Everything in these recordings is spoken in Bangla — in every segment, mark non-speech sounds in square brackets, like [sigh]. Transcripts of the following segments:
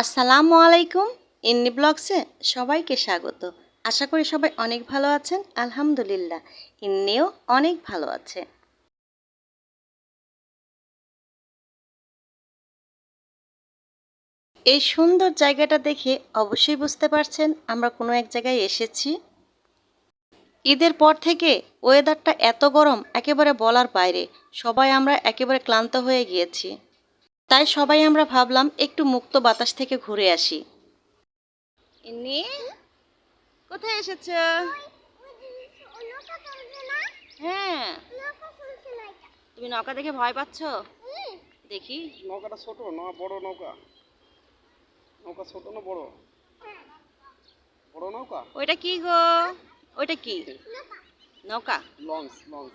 আসসালামু আলাইকুম, ইন্নি ব্লগসে সবাইকে স্বাগত। আশা করি সবাই অনেক ভালো আছেন, আলহামদুলিল্লাহ। ইন্নিও অনেক ভালো আছে। এই সুন্দর জায়গাটা দেখে অবশ্যই বুঝতে পারছেন আমরা কোনো এক জায়গায় এসেছি। ঈদের পর থেকে ওয়েদারটা এত গরম, একেবারে বলার বাইরে। সবাই আমরা একেবারে ক্লান্ত হয়ে গিয়েছি। তাই সবাই আমরা ভাবলাম একটু মুক্ত বাতাস থেকে ঘুরে আসি। কোথায় এসেছ? হ্যাঁ। তুমি নৌকা দেখে ভয় পাচ্ছ? দেখি। নৌকাটা ছোট না বড় নৌকা? নৌকা ছোট না বড়? বড় নৌকা? ওইটা কি গো? ওইটা কি? নৌকা? Launch launch.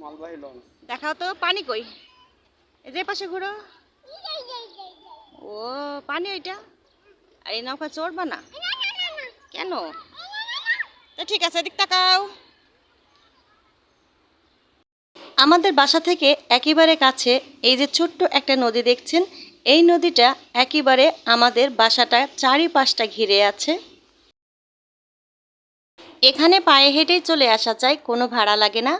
মালবাহী লঞ্চ। দেখাও তো পানি কই? যে পাশে ঘুরো। ও, পানি ওইটা? আর এই নৌকা চড়বা না? কেন? তা ঠিক আছে, এদিক তাকাও। আমাদের বাসা থেকে একেবারে কাছে এই যে ছোট্ট একটা নদী দেখছেন, এই নদীটা একেবারে আমাদের বাসাটা চারিপাশটা ঘিরে আছে। এখানে পায়ে হেঁটেই চলে আসা যায়, কোনো ভাড়া লাগে না।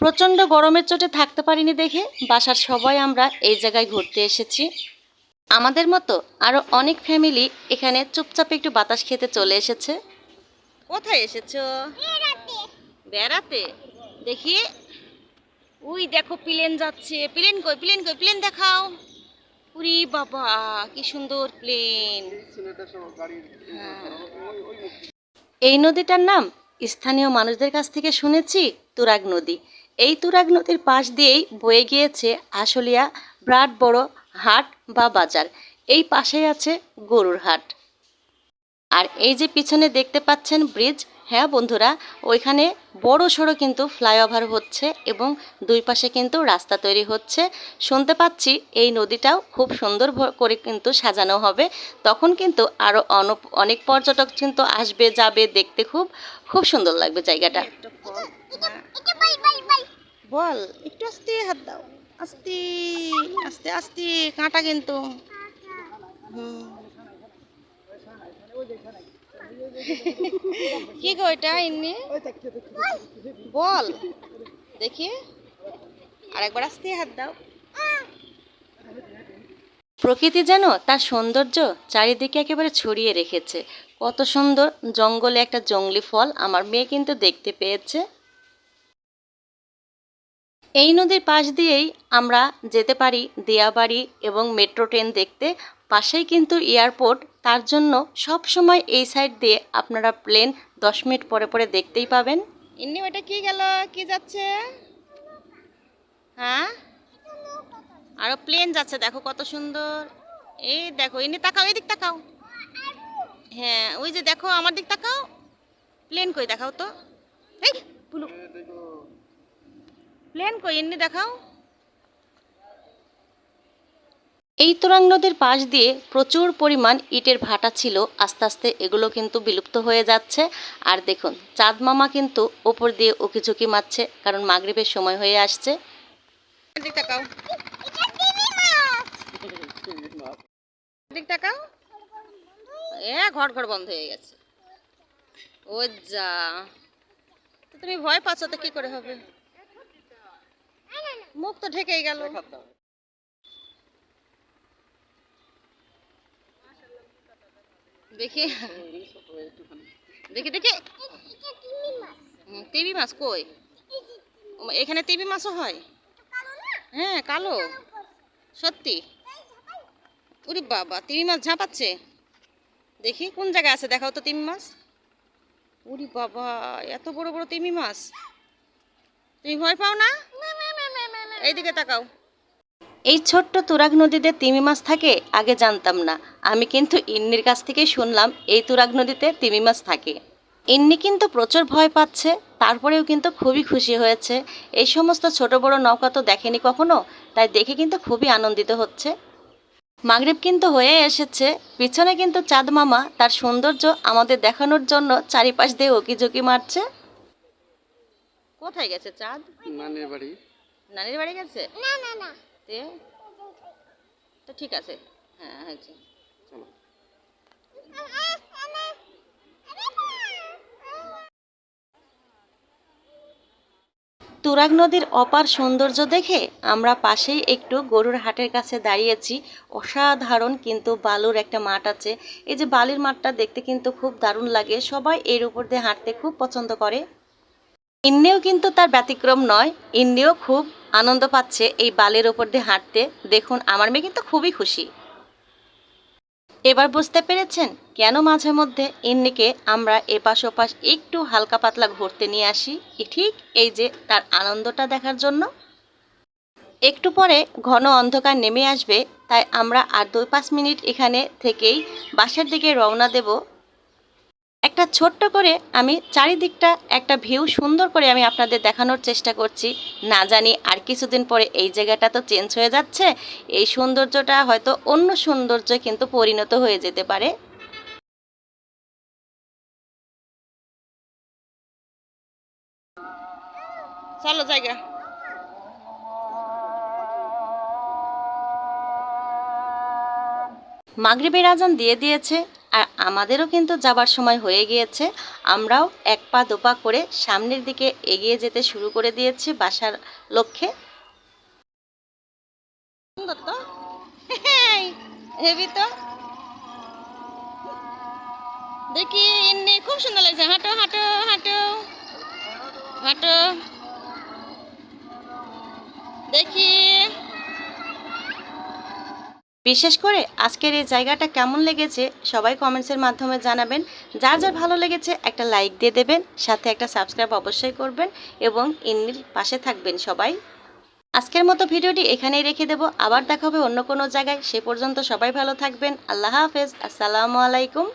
প্রচণ্ড গরমের চোটে থাকতে পারিনি দেখে বাসার সবাই আমরা এই জায়গায় ঘুরতে এসেছি। আমাদের মতো আরও অনেক ফ্যামিলি এখানে চুপচাপ একটু বাতাস খেতে চলে এসেছে। কোথায় এসেছ? বেড়াতে। দেখি। উই দেখো প্লেন যাচ্ছে। প্লেন কই প্লেন কই প্লেন দেখাও। উরি বাবা কি সুন্দর প্লেন। এই নদীটার নাম স্থানীয় মানুষদের কাছ থেকে শুনেছি তুরাগ নদী। এই তুরাগ নদীর পাশ দিয়েই বয়ে গিয়েছে আশুলিয়া ব্রাড বড় হাট বা বাজার। এই পাশেই আছে গরুর হাট। আর এই যে পিছনে দেখতে পাচ্ছেন ব্রিজ হ্যাঁ বন্ধুরা, ওইখানে বড় সড়ো কিন্তু ফ্লাইওভার হচ্ছে এবং দুই পাশে কিন্তু রাস্তা তৈরি হচ্ছে। শুনতে পাচ্ছি এই নদীটাও খুব সুন্দর করে কিন্তু সাজানো হবে। তখন কিন্তু আরও অন- অনেক পর্যটক কিন্তু আসবে, যাবে দেখতে খুব খুব সুন্দর লাগবে জায়গাটা। বল, একটু আস্তে হাত দাও। আস্তে আস্তে আস্তে, কাঁটা কিন্তু। হুম। কি গো এটা এমনি? বল। দেখি। আরেকবার আস্তে হাত দাও। প্রকৃতি যেন তার সৌন্দর্য চারিদিকে একেবারে ছড়িয়ে রেখেছে। কত সুন্দর জঙ্গলে একটা জঙ্গলি ফল আমার মেয়ে কিন্তু দেখতে পেয়েছে। এই নদীর পাশ দিয়েই আমরা যেতে পারি দিয়াবাড়ি এবং মেট্রো ট্রেন দেখতে। পাশেই কিন্তু এয়ারপোর্ট। তার জন্য সব সময় এই সাইড দিয়ে আপনারা প্লেন দশ মিনিট পরে পরে দেখতেই পাবেন। এমনি ওটা কি গেল? কি যাচ্ছে? হ্যাঁ? আরও প্লেন যাচ্ছে দেখো কত সুন্দর। এই দেখো ইনি তাকাও এদিক তাকাও। হ্যাঁ ওই যে দেখো আমার দিক তাকাও। প্লেন কই দেখাও তো। এই প্লেন কই এমনি দেখাও। এই তোরাং নদীর পাশ দিয়ে প্রচুর পরিমাণ ইটের ভাটা ছিল। আস্তে আস্তে এগুলো কিন্তু বিলুপ্ত হয়ে যাচ্ছে। আর দেখুন চাঁদ মামা কিন্তু ওপর দিয়ে উকিঝুঁকি মারছে কারণ মাগরিবের সময় হয়ে আসছে। দিক তাকাও। দিক তাকাও। এ ঘর ঘর বন্ধ হয়ে গেছে। ও যা। তো তুমি ভয় পাচ্ছ তো কি করে হবে? মুখ তো ঢেকেই গেল। [laughs] দেখি। দেখি দেখি। হুম, মাছ কই? এখানে তিমি মাছও হয়? হ্যাঁ কালো। সত্যি? উরি বাবা তিমি মাছ ঝাঁপাচ্ছে? দেখি কোন জায়গায় আছে? দেখাও তো তিমি মাছ। উরি বাবা এত বড় বড় তিমি মাছ। তুমি ভয় পাও না। এইদিকে তাকাও। এই ছোট্ট তুরাগ নদীতে তিমি মাছ থাকে আগে জানতাম না। আমি কিন্তু ইন্নির কাছ থেকে শুনলাম এই তুরাগ নদীতে তিমি মাছ থাকে। ইন্নি কিন্তু প্রচুর ভয় পাচ্ছে তারপরেও কিন্তু খুবই খুশি হয়েছে। এই সমস্ত ছোট বড় নৌকা তো দেখেনি কখনো তাই দেখে কিন্তু খুবই আনন্দিত হচ্ছে। মাগরিব কিন্তু হয়ে এসেছে পিছনে কিন্তু চাঁদ মামা তার সৌন্দর্য আমাদের দেখানোর জন্য চারিপাশ দিয়ে উকিঝুঁকি মারছে। কোথায় গেছে চাঁদ? নানির বাড়ি। নানির বাড়ি গেছে? না না না। তে তো ঠিক আছে। হ্যাঁ হয়েছে। চলো। তুরাগ নদীর অপার সৌন্দর্য দেখে আমরা পাশেই একটু গরুর হাটের কাছে দাঁড়িয়েছি। অসাধারণ কিন্তু বালুর একটা মাঠ আছে। এই যে বালির মাঠটা দেখতে কিন্তু খুব দারুণ লাগে। সবাই এর উপর দিয়ে হাঁটতে খুব পছন্দ করে। ইন্নেও কিন্তু তার ব্যতিক্রম নয়। ইন্নেও খুব আনন্দ পাচ্ছে এই বালির ওপর দিয়ে হাঁটতে। দেখুন, আমার মেয়ে কিন্তু খুবই খুশি। এবার বুঝতে পেরেছেন কেন মাঝে মধ্যে ইন্নিকে আমরা এপাশ ওপাশ একটু হালকা পাতলা ঘুরতে নিয়ে আসি? ঠিক এই যে তার আনন্দটা দেখার জন্য? একটু পরে ঘন অন্ধকার নেমে আসবে, তাই আমরা আর দুই পাঁচ মিনিট এখানে থেকেই বাসার দিকে রওনা দেব। একটা ছোট্ট করে আমি চারিদিকটা একটা ভিউ সুন্দর করে আমি আপনাদের দেখানোর চেষ্টা করছি। না জানি আর কিছুদিন পরে এই জায়গাটা তো চেঞ্জ হয়ে যাচ্ছে। এই সৌন্দর্যটা হয়তো অন্য সৌন্দর্য কিন্তু পরিণত হয়ে যেতে পারে। চলো জায়গা। মাগরিবের আজান দিয়ে দিয়েছে। আর আমাদেরও কিন্তু যাবার সময় হয়ে গিয়েছে। আমরাও এক পা দোপা করে সামনের দিকে এগিয়ে যেতে শুরু করে দিয়েছি বাসার লক্ষ্যে। তো? দেখি খুব সুন্দর লাগছে। হাঁটো হাঁটো হাঁটো। হাঁটো দেখি বিশেষ করে আজকের এই জায়গাটা কেমন লেগেছে সবাই কমেন্টসের মাধ্যমে জানাবেন। যার যার ভালো লেগেছে একটা লাইক দিয়ে দেবেন, সাথে একটা সাবস্ক্রাইব অবশ্যই করবেন এবং ইন্নির পাশে থাকবেন সবাই। আজকের মতো ভিডিওটি এখানেই রেখে দেব। আবার দেখা হবে অন্য কোনো জায়গায়। সে পর্যন্ত সবাই ভালো থাকবেন। আল্লাহ হাফেজ। আসসালামু আলাইকুম।